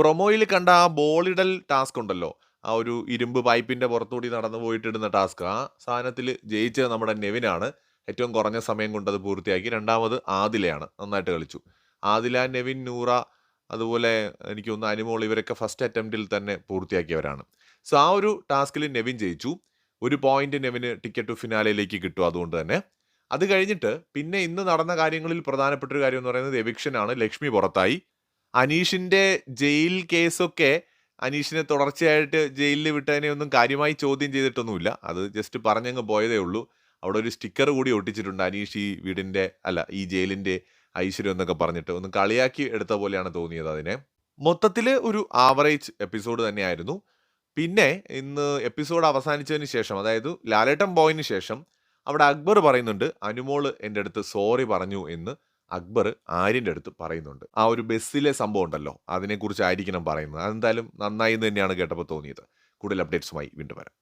പ്രൊമോയിൽ കണ്ട ആ ബോളിടൽ ടാസ്ക് ഉണ്ടല്ലോ. ആ ഒരു ഇരുമ്പ് പൈപ്പിന്റെ പുറത്തുകൂടി നടന്നു പോയിട്ടിടുന്ന ടാസ്ക് ആ സാധനത്തിൽ ജയിച്ച നമ്മുടെ നെവിനാണ് ഏറ്റവും കുറഞ്ഞ സമയം കൊണ്ടത് പൂർത്തിയാക്കി. രണ്ടാമത് ആദിലയാണ്. നന്നായിട്ട് കളിച്ചു. ആദില നെവിൻ നൂറ അതുപോലെ എനിക്ക് തോന്നുന്നു അനുമോൾ ഇവരൊക്കെ ഫസ്റ്റ് അറ്റംപ്റ്റിൽ തന്നെ പൂർത്തിയാക്കിയവരാണ്. സോ ആ ഒരു ടാസ്കിൽ നെവിൻ ജയിച്ചു. ഒരു പോയിന്റ് നെവിന് ടിക്കറ്റ് ഫിനാലയിലേക്ക് കിട്ടും അതുകൊണ്ട് തന്നെ. അത് കഴിഞ്ഞിട്ട് പിന്നെ ഇന്ന് നടന്ന കാര്യങ്ങളിൽ പ്രധാനപ്പെട്ട ഒരു കാര്യം എന്ന് പറയുന്നത് എവിക്ഷനാണ് ലക്ഷ്മി പുറത്തായി. അനീഷിന്റെ ജയിൽ കേസൊക്കെ അനീഷിനെ തുടർച്ചയായിട്ട് ജയിലിൽ വിട്ടതിനെ ഒന്നും കാര്യമായി ചോദ്യം ചെയ്തിട്ടൊന്നുമില്ല. അത് ജസ്റ്റ് പറഞ്ഞങ്ങ് പോയതേ ഉള്ളൂ. അവിടെ ഒരു സ്റ്റിക്കർ കൂടി ഒട്ടിച്ചിട്ടുണ്ട് അനീഷ് ഈ വീടിന്റെ അല്ല ഈ ജയിലിന്റെ ഐശ്വര്യം എന്നൊക്കെ പറഞ്ഞിട്ട്. ഒന്ന് കളിയാക്കി എടുത്ത പോലെയാണ് തോന്നിയത് അതിനെ. മൊത്തത്തിൽ ഒരു ആവറേജ് എപ്പിസോഡ് തന്നെയായിരുന്നു. പിന്നെ ഇന്ന് എപ്പിസോഡ് അവസാനിച്ചതിന് ശേഷം അതായത് ലാലേട്ടൻ പോയതിന് ശേഷം അവിടെ അക്ബർ പറയുന്നുണ്ട് അനുമോൾ എന്റെ അടുത്ത് സോറി പറഞ്ഞു എന്ന്. അക്ബർ ആര്യന്റെ അടുത്ത് പറയുന്നുണ്ട്. ആ ഒരു ബസ്സിലെ സംഭവം ഉണ്ടല്ലോ. അതിനെക്കുറിച്ച് ആയിരിക്കണം പറയുന്നത്. അതെന്തായാലും നന്നായി എന്ന് തന്നെയാണ് കേട്ടപ്പോൾ തോന്നിയത്. കൂടുതൽ അപ്ഡേറ്റ്സുമായി വീണ്ടും വരാം.